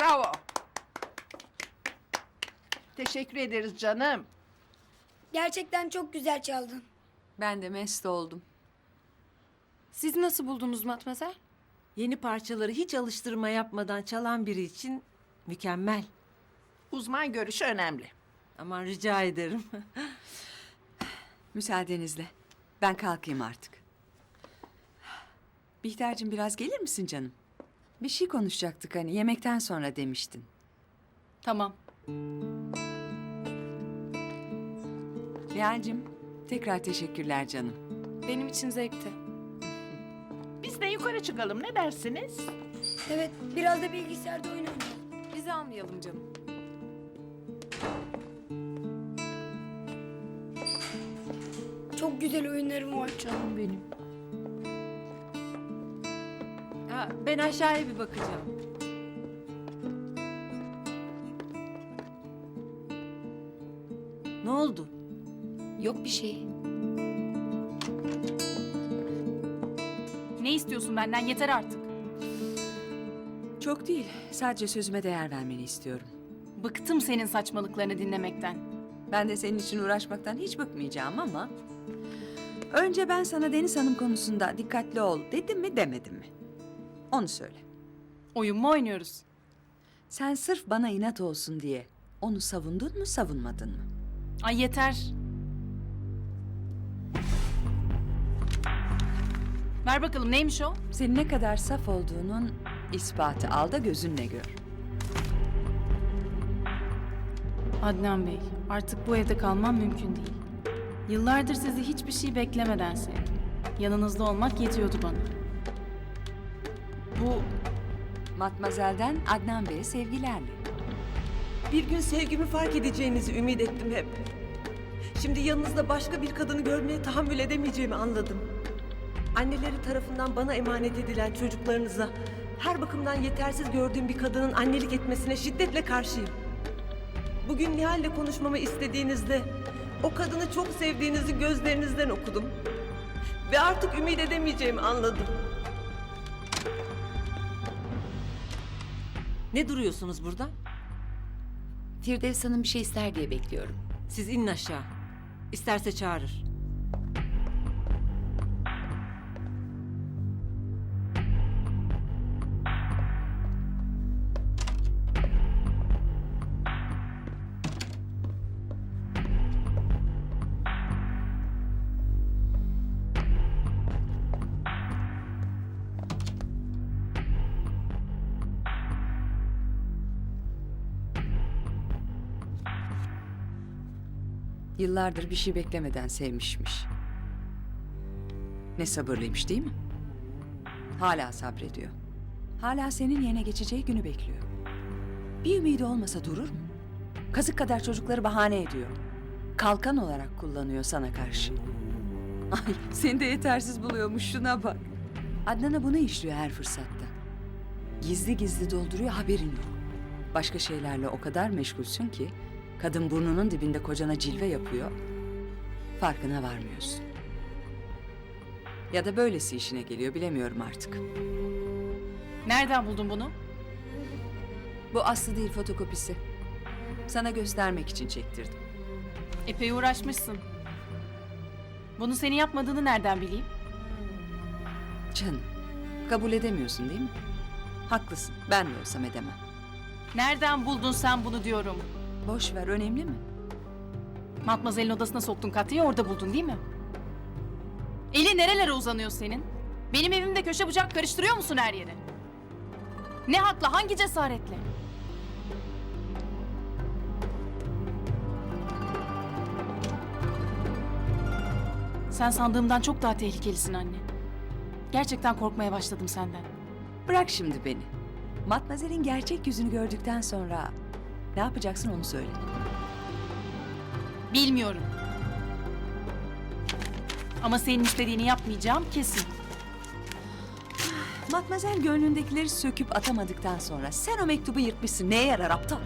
Bravo. Teşekkür ederiz canım. Gerçekten çok güzel çaldın. Ben de mest oldum. Siz nasıl buldunuz Matmazel? Yeni parçaları hiç alıştırma yapmadan çalan biri için mükemmel. Uzman görüşü önemli. Aman rica ederim. Müsaadenizle. Ben kalkayım artık. Bihter'cim biraz gelir misin canım? Bir şey konuşacaktık hani yemekten sonra demiştin. Tamam. Nihal'cim tekrar teşekkürler canım. Benim için zevkti. Biz de yukarı çıkalım ne dersiniz? Evet, biraz da bilgisayarda oynayalım. Bizi almayalım canım. Çok güzel oyunlarım var. Canım benim. Ha, ben aşağıya bir bakacağım. Ne oldu? Yok bir şey. Ne istiyorsun benden? Yeter artık. Çok değil. Sadece sözüme değer vermeni istiyorum. Bıktım senin saçmalıklarını dinlemekten. Ben de senin için uğraşmaktan hiç bıkmayacağım ama... Önce ben sana Deniz Hanım konusunda dikkatli ol dedim mi demedim mi? Onu söyle. Oyun mu oynuyoruz? Sen sırf bana inat olsun diye onu savundun mu savunmadın mı? Ay yeter. Ver bakalım neymiş o? Senin ne kadar saf olduğunun ispatı al da gözünle gör. Adnan Bey, artık bu evde kalmam mümkün değil. Yıllardır sizi hiçbir şey beklemeden sevdim. Yanınızda olmak yetiyordu bana. Bu Matmazel'den Adnan Bey'e sevgilerle. Bir gün sevgimi fark edeceğinizi ümit ettim hep. Şimdi yanınızda başka bir kadını görmeye tahammül edemeyeceğimi anladım. Anneleri tarafından bana emanet edilen çocuklarınıza her bakımdan yetersiz gördüğüm bir kadının annelik etmesine şiddetle karşıyım. Bugün Nihal'le konuşmamı istediğinizde o kadını çok sevdiğinizi gözlerinizden okudum. Ve artık ümit edemeyeceğimi anladım. Ne duruyorsunuz burada? Firdevs Hanım bir şey ister diye bekliyorum. Siz inin aşağı. İsterse çağırır. Yıllardır bir şey beklemeden sevmişmiş. Ne sabırlıymış değil mi? Hala sabrediyor. Hala senin yerine geçeceği günü bekliyor. Bir ümidi olmasa durur mu? Kazık kadar çocukları bahane ediyor. Kalkan olarak kullanıyor sana karşı. Ay seni de yetersiz buluyormuş şuna bak. Adnan'a bunu işliyor her fırsatta. Gizli gizli dolduruyor haberin yok. Başka şeylerle o kadar meşgulsün ki kadın burnunun dibinde kocana cilve yapıyor. Farkına varmıyorsun. Ya da böylesi işine geliyor bilemiyorum artık. nereden buldun bunu? Bu aslı değil fotokopisi. Sana göstermek için çektirdim. Epey uğraşmışsın. Bunu senin yapmadığını nereden bileyim? Canım, kabul edemiyorsun değil mi? Haklısın, ben de olsam edemem. Nereden buldun sen bunu diyorum. Boş ver, önemli mi? Matmazel'in odasına soktun Katya'yı orada buldun değil mi? Eli nerelere uzanıyor senin? Benim evimde köşe bucak karıştırıyor musun her yere? Ne hakla, hangi cesaretle? Sen sandığımdan çok daha tehlikelisin anne. Gerçekten korkmaya başladım senden. Bırak şimdi beni. Matmazel'in gerçek yüzünü gördükten sonra ne yapacaksın onu söyle. Bilmiyorum. Ama senin istediğini yapmayacağım kesin. Matmazel gönlündekileri söküp atamadıktan sonra sen o mektubu yırtmışsın. Neye yarar aptal?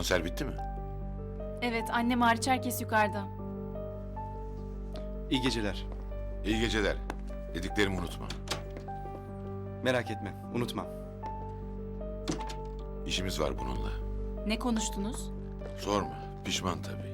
Konser bitti mi? Evet annem hariç herkes yukarıda. İyi geceler. İyi geceler. Dediklerimi unutma. Merak etme, unutmam. İşimiz var bununla. Ne konuştunuz? Sorma. Pişman tabii.